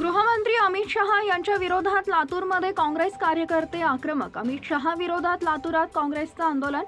गृहमंत्री अमित शहा यांच्या विरोधात लातूरमध्ये काँग्रेस कार्यकर्ते आक्रमक. अमित शहा विरोधात लातूरात काँग्रेसचं आंदोलन.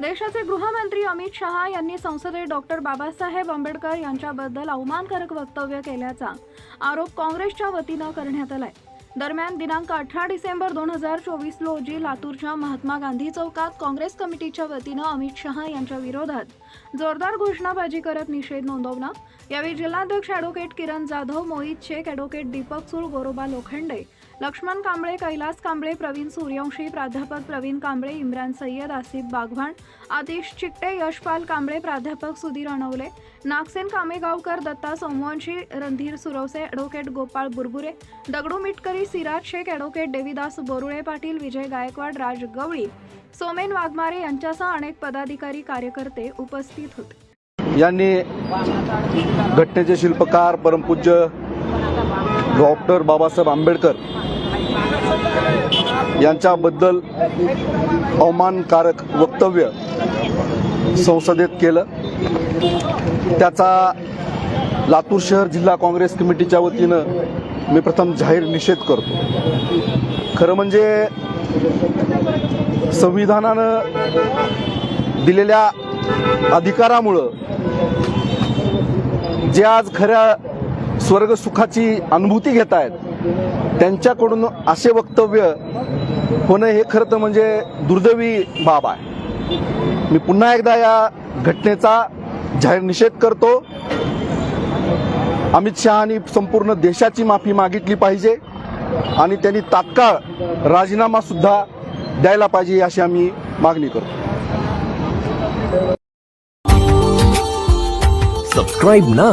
देशाचे गृहमंत्री अमित शहा यांनी संसदेत डॉक्टर बाबासाहेब आंबेडकर यांच्याबद्दल अवमानकारक वक्तव्य केल्याचा आरोप काँग्रेसच्या वतीनं करण्यात आलाय. दरम्यान दिनांक अठरा डिसेंबर दोन हजार चोवीस रोजी लातूरच्या महात्मा गांधी चौकात काँग्रेस कमिटीच्या वतीनं अमित शहा यांच्या विरोधात जोरदार घोषणाबाजी करत निषेध नोंदवला. यावेळी जिल्हाध्यक्ष ॲडव्होकेट किरण जाधव मोहित शेख ॲडव्होकेट दीपक सूळ गोरोबा लोखंडे लक्ष्मण कांबळे कैलास कांबळे प्रवीण सूर्यवंशी प्राध्यापक प्रवीण कांबळे इम्रान सय्यद आसिफ बागवान आतिश चिकटे यशपाल कांबळे प्राध्यापक सुधीर अणवले नागसेन कामेगावकर दत्ता सोमवंशी रणधीर सुरवसे ॲडव्होकेट गोपाळ बुरबुरे दगडू मिटकरी सिराज शेख ॲडव्होकेट देवीदास बोरुळे पाटील विजय गायकवाड राज गवळी सोमेन वाघमारे यांच्यासह अनेक पदाधिकारी कार्यकर्ते उपस्थित होते. यांनी घटनेचे शिल्पकार परमपूज्य डॉक्टर बाबासाहेब आंबेडकर यांच्याबद्दल अवमानकारक वक्तव्य संसदेत केलं. त्याचा लातूर शहर जिल्हा काँग्रेस कमिटीच्या वतीनं मी प्रथम जाहीर निषेध करतो. खरं म्हणजे संविधानानं दिलेल्या अधिकारामुळं जे आज खऱ्या स्वर्ग सुखाची अनुभूती घेत आहेत त्यांच्याकडून असे वक्तव्य होणं हे खरं तर म्हणजे दुर्दैवी बाब आहे. मी पुन्हा एकदा या घटनेचा जाहीर निषेध करतो. अमित शहानी संपूर्ण देशाची माफी मागितली पाहिजे आणि त्यांनी तात्काळ राजीनामा सुद्धा द्यायला पाहिजे अशी आम्ही मागणी करतो. सबस्क्राईब ना